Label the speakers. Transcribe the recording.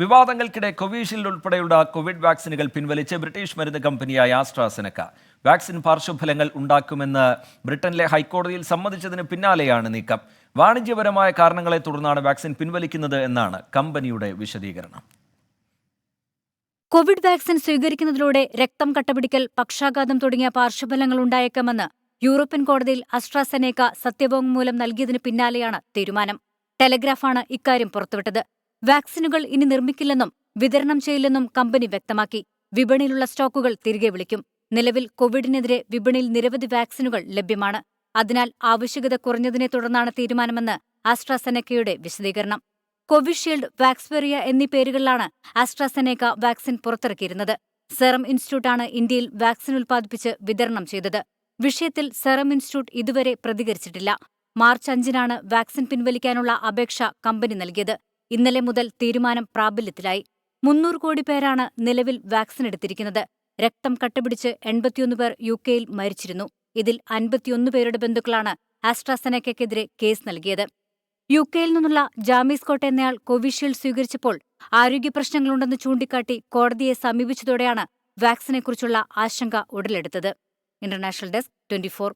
Speaker 1: വിവാദങ്ങൾക്കിടെ Covishield ഉൾപ്പെടെയുള്ള Covid വാക്സിനുകൾ പിൻവലിച്ച് ബ്രിട്ടീഷ് മരുന്ന് കമ്പനിയായ ആസ്ട്രാസെനക്ക. വാക്സിൻ പാർശ്വഫലങ്ങൾ ഉണ്ടാക്കുമെന്ന് ബ്രിട്ടനിലെ ഹൈക്കോടതിയിൽ സമ്മതിച്ചതിന് പിന്നാലെയാണ് നീക്കം. വാണിജ്യപരമായ കാരണങ്ങളെ തുടർന്നാണ് വാക്സിൻ പിൻവലിക്കുന്നത് എന്നാണ് കമ്പനിയുടെ വിശദീകരണം.
Speaker 2: കോവിഡ് വാക്സിൻ സ്വീകരിക്കുന്നതിലൂടെ രക്തം കട്ടപിടിക്കൽ പക്ഷാഘാതം തുടങ്ങിയ പാർശ്വഫലങ്ങൾ ഉണ്ടായേക്കാമെന്ന് യൂറോപ്യൻ കോടതിയിൽ അസ്ട്രാസെനേക്ക സത്യവാങ്മൂലം നൽകിയതിന് പിന്നാലെയാണ് തീരുമാനം. ടെലഗ്രാഫാണ് ഇക്കാര്യം പുറത്തുവിട്ടത്. വാക്സിനുകൾ ഇനി നിർമ്മിക്കില്ലെന്നും വിതരണം ചെയ്യില്ലെന്നും കമ്പനി വ്യക്തമാക്കി. വിപണിയിലുള്ള സ്റ്റോക്കുകൾ തിരികെ വിളിക്കും. നിലവിൽ കോവിഡിനെതിരെ വിപണിയിൽ നിരവധി വാക്സിനുകൾ ലഭ്യമാണ്. അതിനാൽ ആവശ്യകത കുറഞ്ഞതിനെ തുടർന്നാണ് തീരുമാനമെന്ന് ആസ്ട്രാസെനക്കയുടെ വിശദീകരണം. കോവിഷീൽഡ് വാക്സ്പെറിയ എന്നീ പേരുകളിലാണ് ആസ്ട്രാസെനേക്ക വാക്സിൻ പുറത്തിറക്കിയിരുന്നത്. സെറം ഇൻസ്റ്റിറ്റ്യൂട്ടാണ് ഇന്ത്യയിൽ വാക്സിൻ ഉൽപ്പാദിപ്പിച്ച് വിതരണം ചെയ്തത്. വിഷയത്തിൽ സെറം ഇൻസ്റ്റിറ്റ്യൂട്ട് ഇതുവരെ പ്രതികരിച്ചിട്ടില്ല. മാർച്ച് അഞ്ചിനാണ് വാക്സിൻ പിൻവലിക്കാനുള്ള അപേക്ഷ കമ്പനി നൽകിയത്. ഇന്നലെ മുതൽ തീരുമാനം പ്രാബല്യത്തിലായി. മുന്നൂറ് കോടി പേരാണ് നിലവിൽ വാക്സിൻ എടുത്തിരിക്കുന്നത്. രക്തം കട്ടപിടിച്ച് എൺപത്തിയൊന്ന് പേർ യു കെയിൽ മരിച്ചിരുന്നു. ഇതിൽ അൻപത്തിയൊന്ന് പേരുടെ ബന്ധുക്കളാണ് ആസ്ട്രാസെനക്കെതിരെ കേസ് നൽകിയത്. യു കെയിൽ നിന്നുള്ള ജാമീസ് കോട്ട എന്നയാൾ കോവിഷീൽഡ് സ്വീകരിച്ചപ്പോൾ ആരോഗ്യ പ്രശ്നങ്ങളുണ്ടെന്ന് ചൂണ്ടിക്കാട്ടി കോടതിയെ സമീപിച്ചതോടെയാണ് വാക്സിനെക്കുറിച്ചുള്ള ആശങ്ക ഉടലെടുത്തത്. International desk twenty four